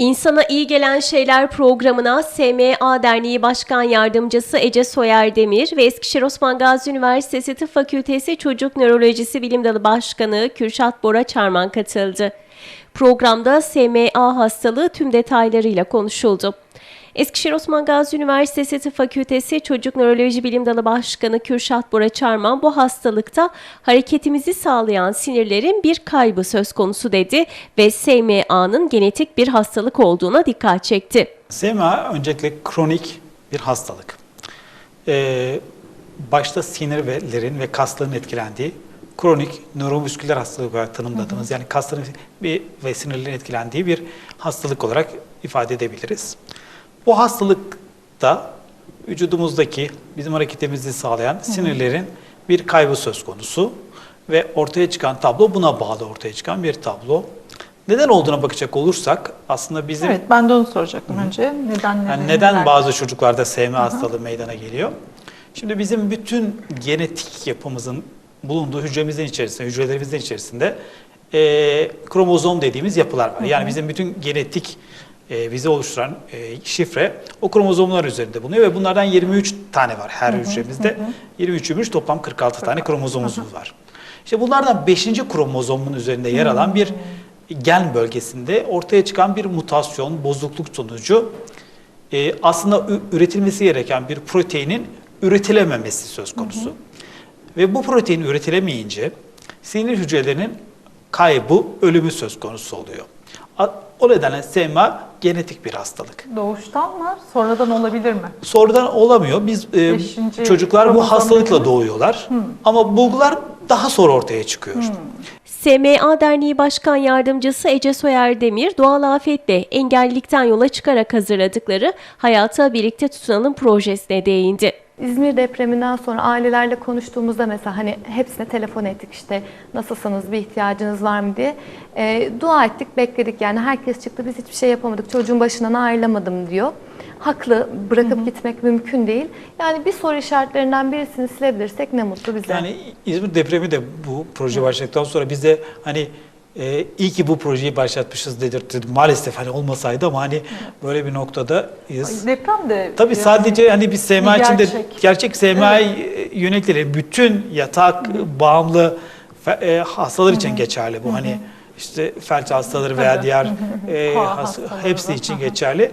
İnsana İyi Gelen Şeyler programına SMA Derneği Başkan Yardımcısı Ece Soyer Demir ve Eskişehir Osman Gazi Üniversitesi Tıp Fakültesi Çocuk Nörolojisi Bilim Dalı Başkanı Kürşat Bora Çarman katıldı. Programda SMA hastalığı tüm detaylarıyla konuşuldu. Eskişehir Osman Gazi Üniversitesi Tıp Fakültesi Çocuk Nöroloji Bilim Dalı Başkanı Kürşat Bora Çarman bu hastalıkta hareketimizi sağlayan sinirlerin bir kaybı söz konusu dedi ve SMA'nın genetik bir hastalık olduğuna dikkat çekti. SMA öncelikle kronik bir hastalık. Ee, başta sinirlerin ve kasların etkilendiği kronik nöromüsküler hastalık olarak tanımladığımız yani kasların ve sinirlerin etkilendiği bir hastalık olarak ifade edebiliriz. Bu hastalıkta vücudumuzdaki bizim hareketimizi sağlayan sinirlerin bir kaybı söz konusu ve ortaya çıkan tablo buna bağlı ortaya çıkan bir tablo. Neden olduğuna bakacak olursak aslında bizim Evet ben de onu soracaktım önce. Neden yani neden? neden bazı çocuklarda SMA hastalığı meydana geliyor? Şimdi bizim bütün genetik yapımızın bulunduğu hücremizin içerisinde, hücrelerimizin içerisinde e, kromozom dediğimiz yapılar var. Yani bizim bütün genetik e, bizi oluşturan e, şifre o kromozomlar üzerinde bulunuyor ve bunlardan 23 tane var her hücremizde. 23 23 toplam 46 tane kromozomumuz var. İşte bunlardan 5. kromozomun üzerinde yer alan bir gen bölgesinde ortaya çıkan bir mutasyon, bozukluk sonucu e, aslında üretilmesi gereken bir proteinin üretilememesi söz konusu. Ve bu protein üretilemeyince sinir hücrelerinin kaybı, ölümü söz konusu oluyor. O nedenle SMA genetik bir hastalık. Doğuştan mı? Sonradan olabilir mi? Sonradan olamıyor. Biz e, Beşinci çocuklar bu hastalıkla doğuyorlar. Ama bulgular daha sonra ortaya çıkıyor. SMA Derneği Başkan Yardımcısı Ece Soyer Demir, doğal afetle engellilikten yola çıkarak hazırladıkları Hayata Birlikte Tutunalım projesine değindi. İzmir depreminden sonra ailelerle konuştuğumuzda mesela hani hepsine telefon ettik işte nasılsınız bir ihtiyacınız var mı diye. Ee, dua ettik bekledik yani herkes çıktı biz hiçbir şey yapamadık çocuğun başından ayrılamadım diyor. Haklı bırakıp gitmek mümkün değil. Yani bir soru işaretlerinden birisini silebilirsek ne mutlu bize. Yani İzmir depremi de bu proje başladıktan sonra biz de hani e, iyi ki bu projeyi başlatmışız dedirtti. Maalesef hani olmasaydı ama hani böyle bir noktadayız. Deprem de Tabii biraz sadece hani biz SMA bir için de gerçek. gerçek SMA yönetleri bütün yatak bağımlı fe- e, hastalar için geçerli bu. Hani işte felç hastaları veya Tabii. diğer e, Koa has- hastaları hepsi için Hı hı. geçerli.